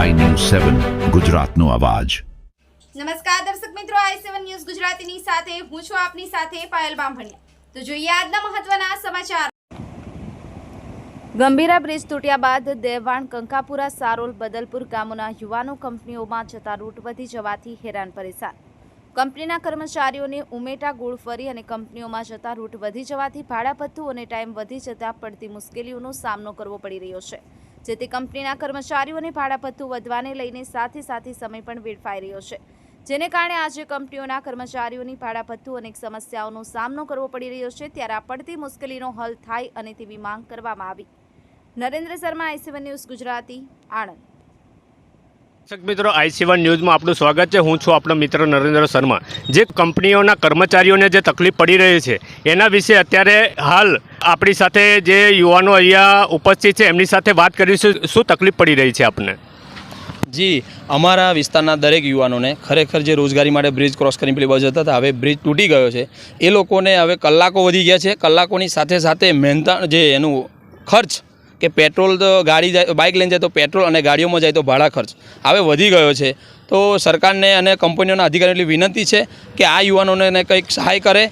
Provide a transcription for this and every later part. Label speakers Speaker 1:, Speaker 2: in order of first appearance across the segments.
Speaker 1: સેવન, ગુજરાતનો અવાજ.
Speaker 2: નમસ્કાર દર્શક મિત્રો, આઈ સેવન ન્યૂઝ ગુજરાતીની સાથે હું છું આપની સાથે પાયલ બામભણિયા. તો જોઈએ આજના મહત્વના સમાચાર. ગંભીરા બ્રિજ તૂટ્યા બાદ દેવાણ કંકાપુરા, સારોલ, બદલપુર ગામોના યુવાનો કંપનીઓમાં જતા રૂટ વધી જવાથી હેરાન પરેશાન. કંપનીના કર્મચારીઓને ઉમેટા ગુળ ફરી અને કંપનીઓમાં જતા રૂટ વધી જવાથી ભાડાપત્તું અને ટાઈમ વધી જતા પડતી મુશ્કેલીઓનો સામનો કરવો પડી રહ્યો છે. જેથી કંપનીના કર્મચારીઓને ભાડાપત્તું વધવાને લઈને સાથે સાથે સમય પણ વેડફાઈ રહ્યો છે. જેને કારણે આજે કંપનીઓના કર્મચારીઓની ભાડાપત્તું અનેક સમસ્યાઓનો સામનો કરવો પડી રહ્યો છે. ત્યારે આ પડતી મુશ્કેલીનો હલ થાય અને તેવી માંગ કરવામાં આવી. Narendra Sharma IC one news Gujarati, Anand.
Speaker 3: દર્શક મિત્રો આઈસીવન ન્યૂઝમાં આપનું સ્વાગત છે. હું છું આપણો મિત્ર નરેન્દ્ર શર્મા. જે કંપનીઓના કર્મચારીઓને જે તકલીફ પડી રહી છે, એના વિશે અત્યારે હાલ આપણી સાથે જે યુવાનો અહીંયા ઉપસ્થિત છે, એમની સાથે વાત કરીશું. શું તકલીફ પડી રહી છે આપને?
Speaker 4: જી, અમારા વિસ્તારના દરેક યુવાનોને ખરેખર જે રોજગારી માટે બ્રિજ ક્રોસ કરીને પેલી બાજુ હતા, હવે બ્રિજ તૂટી ગયો છે. એ લોકોને હવે કલાકો વધી ગયા છે. કલાકોની સાથે સાથે મહેનતા, જે એનું ખર્ચ કે પેટ્રોલ તો ગાડી જાય, બાઇક લઈને જાય તો પેટ્રોલ અને ગાડીઓમાં જાય તો ભાડા ખર્ચ. હવે વધી ગયો છે. તો સરકારને અને કંપનીઓના અધિકારીઓની વિનંતી છે કે આ યુવાનોને કંઈક સહાય કરે,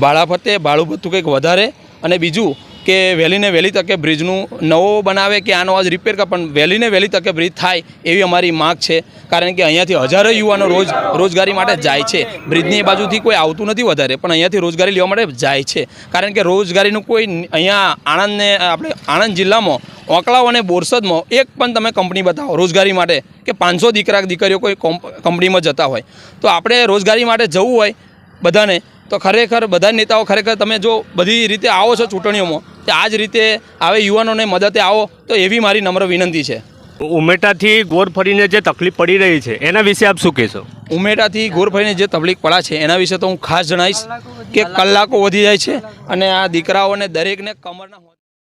Speaker 4: ભાડા ફતે ભાડું ભથ્થું કંઈક વધારે અને બીજું કે વહેલીને વહેલી તકે બ્રિજનું નવો બનાવે કે આનો આજ રિપેર કરે, પણ વહેલીને વહેલી તકે બ્રિજ થાય એવી અમારી માગ છે. કારણ કે અહીંયાથી હજારો યુવાનો રોજ રોજગારી માટે જાય છે. બ્રિજની બાજુથી કોઈ આવતું નથી વધારે, પણ અહીંયાથી રોજગારી લેવા માટે જાય છે. કારણ કે રોજગારીનું કોઈ અહીંયા આણંદને, આપણે આણંદ જિલ્લામાં, ઓકળાવ અને બોરસદમાં એક પણ તમે કંપની બતાવો રોજગારી માટે, કે પાંચસો દીકરા, દીકરીઓ કોઈ કંપનીમાં જતા હોય. તો આપણે રોજગારી માટે જવું હોય બધાને તો ખરેખર બધા નેતાઓ ખરેખર તમે જો બધી રીતે આવો છો ચૂંટણીઓમાં તો આ જ રીતે આવે યુવાનોને મદદે આવો તો એવી મારી નમ્ર વિનંતી છે.
Speaker 3: ઉમેટાથી ગોર ફરીને જે તકલીફ પડી રહી છે એના વિશે આપ શું કહેશો?
Speaker 4: ઉમેટાથી ગોરફળીને જે તકલીફ પડ્યા છે એના વિશે તો હું ખાસ જણાવીશ કે કલાકો વધી જાય છે અને આ દીકરાઓને દરેકને કમરના